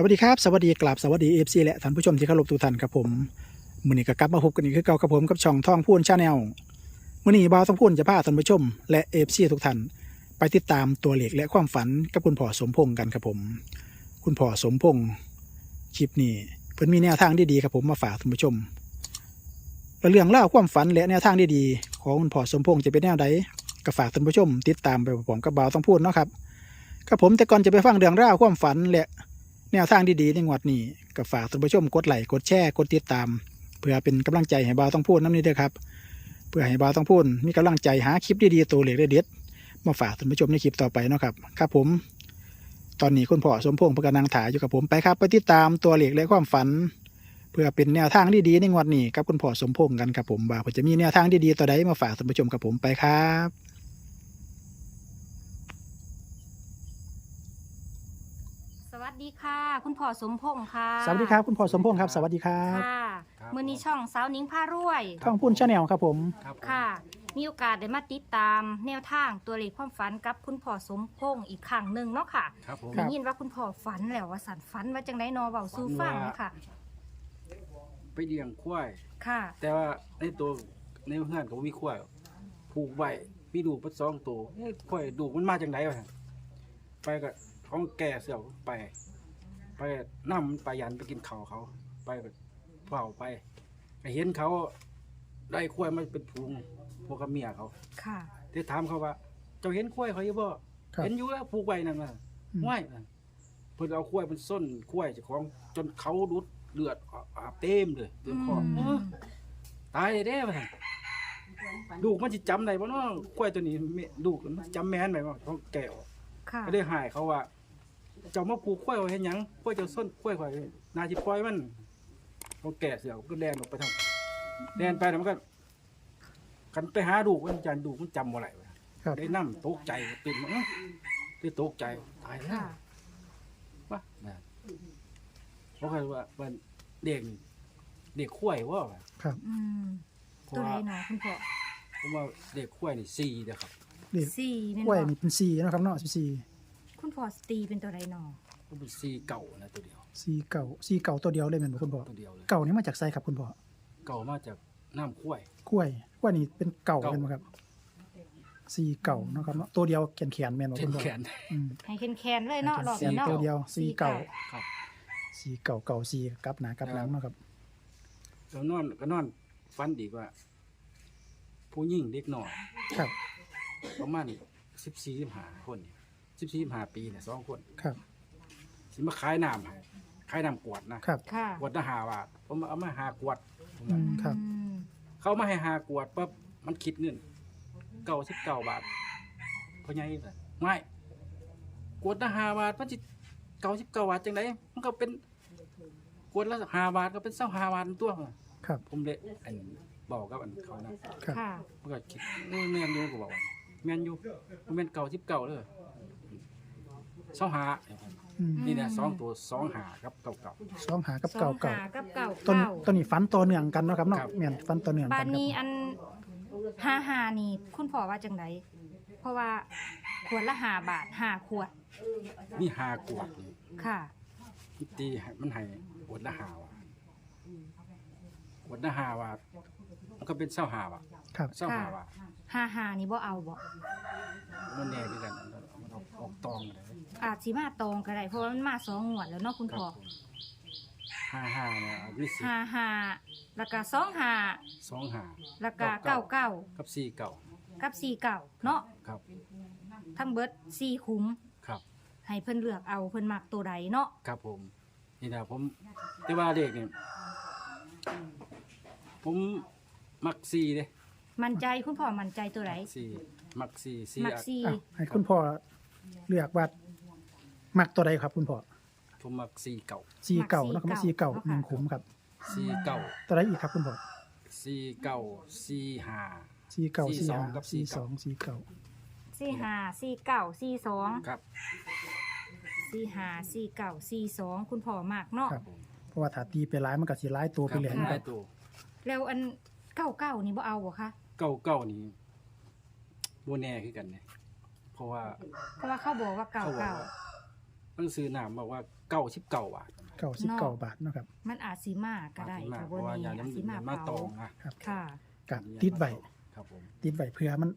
สวัสดีครับ สวัสดีกราบสวัสดีเอฟซีและท่านผู้ชมที่เคารพทุกท่านครับผมมือนี้ก็กลับมาพบกันอีกคือเก่ากับผมกับช่องท่องพูนชาแนลมือนี้บ่าวต้องพูนจะพาท่านผู้ชม และเอฟซีทุกท่านไปติดตามตัวเลขและความฝันกับคุณพ่อสมพงษ์กันครับผม คุณพ่อสมพงษ์คลิปนี้เพิ่นมีแนวทางดีๆครับผมมาฝากท่านผู้ชมและเรื่องเล่าความฝันและแนวทางดีๆของคุณพ่อสมพงษ์จะเป็นแนวใดก็ฝากท่านผู้ชม ติดตามไปพร้อมกับบ่าวต้องพูนเนาะครับครับผมแต่ก่อนจะไปฟังเรื่องราความฝันและ แนวทางดีๆในงวดนี้ก็ฝากท่านผู้ชมกดไลค์กดแชร์กดติดตาม เพื่อเป็นกำลังใจให้บ่าวต้องพูดน้ำนี้ด้วยครับ เพื่อให้บ่าวต้องพูดมีกำลังใจหาคลิปดีๆตัวเลขเด็ดๆมาฝากท่านผู้ชมในคลิปต่อไปเนาะครับครับผม ตอนนี้คุณพ่อสมพงษ์ประกำลังถ่ายอยู่กับผมไปครับ ไปติดตามตัวเลขและความฝัน เพื่อเป็นแนวทางดีๆในงวดนี้กับคุณพ่อสมพงษ์กันครับผมว่าเพิ่นจะมีแนวทางดีๆตัวใดมาฝากท่านผู้ชมกับผมไปครับ วัสดีค่ะ คุณพ่อสมพงษ์ค่ะสวัสดีครับคุณพ่อสมพงษ์ครับ สวัสดีครับค่ะครับมือนี้ช่องสาวนิ้งผ้ารวย ท่องพูนชาแนลครับผม ครับผมค่ะ มีโอกาสได้มาติดตามแนวทางตัวเลขความฝันกับคุณพ่อสมพงษ์อีกครั้งหนึ่งเนาะค่ะครับผมได้ยินว่าคุณพ่อฝันแล้วว่าสันฝันว่าจังไดนอเบาสู้ฟังเลยค่ะ ไปเลี้ยงควาย ค่ะ แต่ว่าในตัวในเฮือนก็บ่มีควายผูกไว้มีดูกปัดสองตัวเอ้ยควายดูกมันมาจากไหนวะไปก็ ท้องแก่เสือกไป ไปนำมันไปยันไปกินข้าวเขา ไปก็เผาไปก็เห็นเขาได้ควายมาเป็นผูงพวกกับเมียเขาค่ะ ที่ถามเขาว่า เจ้าเห็นควายเขาอยู่บ่ครับ เห็นอยู่แล้วผูกไว้นั่นน่ะอืมห้วยน่ะเพิ่นเอาควายเป็นส้นควายเจ้าของจนเขาดุดเลือดอาบเต็มเลยเต็มคอออืมตายเลยเด้ว่าซั่นลูกมันสิจำได้บ่เนาะควายตัวนี้แม่ลูกมันจำแม่นได้บ่ต้องแก่ออก ค่ะ ก็ได้หายเขาว่า เจ้ามาผูกควายไว้เฮ็ดหยังควายเจ้าส้นควายข่อยน่าสิปล่อยมันต้องแก่เสือก็แล่นออกไปทางแล่นไปแล้วมันก็กันไปหาลูกมันจันลูกมันจำบ่ได้ว่ะครับ ได้นํตกใจตื่นมาอื้อได้ตกใจตายแล้ว ค่ะว่าเพราะว่ามันเด็กนี่เด็กข่วยว่าว่ะครับอืมเพราะตัวว่าใดหนอคุณพ่อเพราะว่าเด็กข่วยนี่สี่เด้อครับเด็กสี่เป็นกล้วยบ่นี่เป็นสี่นะครับเนาะสี่คุณ พ่อตีเป็นตัวใดหนอก็เป็นสี่เก่านะตัวเดียวสี่เก่าสี่เก่าตัวเดียวเลยแม่นบ่คุณพ่อตัวเดียวเลยเก่านี่มาจากไสครับคุณพ่อเก่ามาจากน้ำข่วย กล้วยกล้วยนี่เป็นเก่าเก่าเป็นบ่ครับสี่เก่าเนาะครับเนาะตัวเดียวแขนแขนๆแม่นบ่เช่คุนณพ่อแขน อืมให้แคนๆเลยเนาะรอบสี่นี้เนาะ ตัวเดียวสี่เก่าครับ สี่เก่าเก่าสี่กลับหน้ากลับหลังเนาะครับก็นอนก็นอนฟันดีกว่า ผู้หญิงเด็กหน่อยครับ ประมาณสิบสี่สิบห้าคนสิบสี่ สิบห้าปีเนี่ยสองคนครับ สิมาขายน้ำให้ขายน้ำกวดนะครับ ค่ะกวดละหาบาทผมเอามาหากวดผมอืว่ามครับ อืมเขามาให้หากวดปั๊บมันคิดเงินเก้าสิบเก้าบาทเพราะไงล่ะไม่กวดละห้าบาทมันจิเก้าสิบเก้าบาทจังไดมันก็เป็นกวดละห้าบาทก็เป็นเศร้าห้าบาทตัว ครับ ผมเลยอันบอกกับอันเขานะ ครับ ค่ะ มันก็คิดเออแมนอยู่ก็บอกว่าแมนอยู่มันแมนเก้าสิบเก้าเลย เศร้าหาอืมนี่นะสองตัวสองหาครับเก้าเก้าสองหากับสอเก่างเก่าหากับเก่าต้นเก่าต้นนี้ฟันตัวเนื่องกันเนาะครับเนาะครับแม่นฟันตัวเนื่องบ้ากันนครับนี้อันห้าหานี่ คุณพ่อว่าจังไดเพราะว่าขวดละห้าบาทห้าขวดมีหากวดนี่ค่ะมันตีให้มันให้กวดละหาว่ะกวดละหาว่ามันก็เป็นเศร้าหาว่ะครับ เศร้าหาว่ะห้าหานี่บ่เอาบ่มันแน่ด้วยกันมันอ อกออกตองเลยอาจสิมาตรงก็ได้เพราะว่ามันมาสองงวดแล้วเนาะคุณครัพ่อบผมห้าห้าเนี่ยเอาวิสิห้าหาแล้วก็สองหาสองหาแล้วก็เก้าเก้ากับสี่เก่ากับสี่เก้าเนาะครับทั้งเบิดสี่คุ้มครับให้เพิ่นเลือกเอาเพิ่นมักตัวใดเนาะครับผม นี่นะผมแต่ว่าเด็กเนี่ยผมมักสี่เด้มั่นใจคุณพ่อมั่นใจตัวใดสี่มักสี่สี่มักอะสี่อ้าวให้คุณพ่อ เลือกว่ามักตัวใดครับ คุณพ่อผมมักสี่เก่าสี่เก่าเนาะครับสี่เก่าหนึ่งขุมครับ สี่เก่าตัวใดอีกครับคุณพ่อสี่เก่าสี่หา สี่เก่าสี่สี่สองห้ากับสี่สี่สเก่า องสี่เก่าสี่หาสี่เก้าสี่สองครับสี่หาสี่เก้าสี่สองคุณพ่อมากเนาะครับเพราะว่าถ้าตีไปร้ายมันก็สิร้ายตัวไปเลยคนะรับคหรัลาบยตัวแล้วอันเก้าเก้านี่บ่เอาบ่คะเก่าเก่านี่บ่แน่คือกันเนี่ย เพราะว่าเพราะว่าเขาบอกว่าเก้าเขาบอกเก้าว่าหนังสือหนามบอกว่าเก้าสิบเก้าบาทเก้าสิบเก้าบาทเนาะครับมันอาจสิมาก็ได้มากค่ะเพบ่ราะว่านี้ยาอาจน้ำสิดื่มมามาตเผาองนะค่ะ กับติดไว้ครับผม ติดไว้เพื่อมัน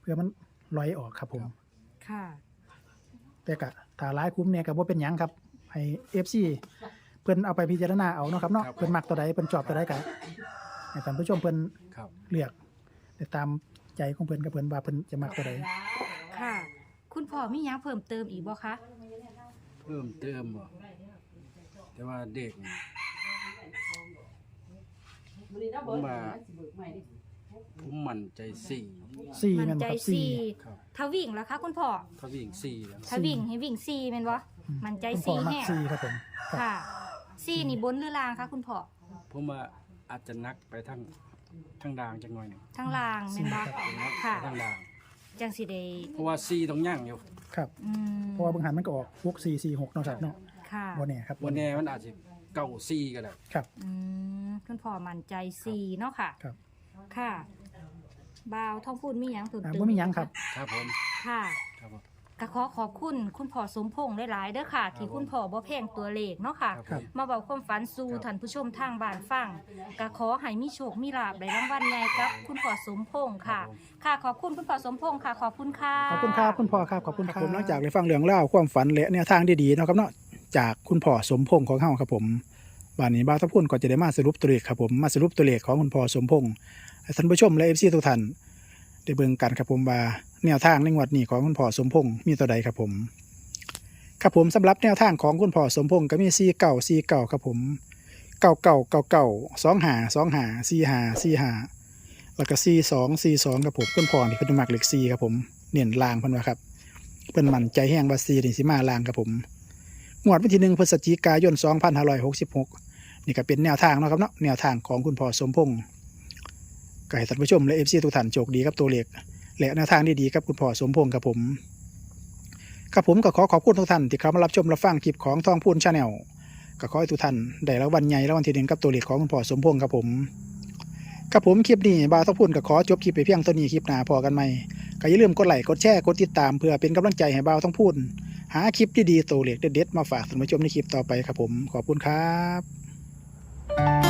เพื่อมันลอยออกครับผม ครับ ค่ะ แต่กะถ้าร้ายคุ้มเนี่ยก็บ่เป็นหยังครับให้ FC เพิ่นเอาไปพิจารณาเอาเนาะครับเนาะเพิ่นมักตัวใดเพิ่นชอบตัวใดก็ให้ท่านผู้ชมเพิ่นครับ เลือกแต่ตามใจของเพิ่นกับเพิ่นว่าเพิ่นจะมักตัวใดค่ะ คุณพ่อมีหยังเพิ่มเติมอีกบ่คะเพิ่มเติมบ่แต่ว่าเด็กนี่ผมมาผมมั่นใจสี่สี่มัแม่นใจบ่ครับสี่สี่ครับถ้าวิ่งแล้วคะ คุณพ่อเขาวิ่งสี่แล้วถ้าวิ่งให้วิ่งสี่แม่นบ่อืมันใจคุณพ่อสี่มักแห้งสี่ครับผมครับค่ะสี่นี่บนหรือล่างคะคุณพ่อผมว่าอาจจะนักไปทางทางด่างจังหน่อยหนึงทางล่างแม่นบ่นักค่ะ ไปทางด่าง จังสิได้เพราะว่าสี่ต้องย่างอยู่ครับ อืมเพราะว่าเบิ่งหันมันก็ออก6 4 4 6เนาะครับเนาะค่ะบ่แน่ครับวันนี้มันอาจจะเก้าสี่ก็ได้ครับ อืมคุณพ่อมั่นใจสี่เนาะค่ะ ครับค่ะบ่าวท่องพูดมีหยังเพิ่มอ่าเติมบ่มีหยังครับ ครับผมค่ะ ครับผม ก็ขอขอบคุณคุณพ่อสมพงษ์หลายๆเด้อค่ะ ที่คุณพ่อบ่แพงตัวเลขเนาะค่ะ ครับผมมาเบาความฝันสู่ครับท่านผู้ชมทางบ้านฟังก็ขอให้มีโชคมีลาภได้รางวัลใหญ่กับ คุณพ่อสมพงษ์ค่ะครับผมค่ะขอบคุณคุณพ่อสมพงษ์ค่ะ ขอบคุณค่ะ ขอบคุณครับคุณพ่อครับขอบคุณครับผมหลังจากได้ฟังเรื่องเล่าวความฝันและแนวทางดีๆเนาะครับเนาะจากคุณพ่อสมพงษ์ของเฮาครับผมวันนี้บ้าวตะพุ่นก็จะได้มาสรุปตัวเลขครับผมมาสรุปตัวเลขของคุณพ่อสมพงษ์ให้ท่านผู้ชมและ FC ทุกท่านได้เบิ่งกันครับผมว่า แนวทางในงวดนี้ของคุณพ่อสมพงษ์มีตัวใดครับผม ครับผมสำหรับแนวทางของคุณพ่อสมพงษ์ก็มี4เก่า4เก่าครับผมเก่าเก่าเก่าเก่าสองหาสองหาสี่หาสี่หาแล้วก็4 2 4 2ครับผมคุณพ่อที่เพิ่นมักเหลข4ครับผมเน้นลางเพิ่นว่าครับเพิ่นมั่นใจแห้งว่าซีนี่สิมาลางครับผมงวดวันที่หนึ่งพฤศจิกายน 2566 นี่ก็เป็นแนวทางเนาะครับเนาะแนวทางของคุณพ่อสมพงษ์ก็ให้ท่านผู้ชมและ FC ทุกท่านโชคดีกับตัวเลข และแนวทางดีๆกับคุณพ่อสมพงษ์ครับผมครับผมก็ขอขอบคุณทุกท่านที่เข้ามารับชมรับฟังคลิปของทองพูนชาแนลก็ขอให้ทุกท่านได้รางวัลใหญ่รางวัลที่หนึ่งกับตัวเลขของคุณพ่อสมพงษ์ครับผมครับผมคลิปนี้บาวทองพูนก็ขอจบคลิปไปเพียงเท่านี้คลิปหน้าพอกันใหมก็อย่าลืมกดไลค์กดแชร์กดติดตามเพื่อเป็นกำลังใจให้บาต้องพูดหาคลิปดีๆตัวเล็กเด็ดๆมาฝากท่านผู้ชมในคลิปต่อไปครับผมขอบคุณครับ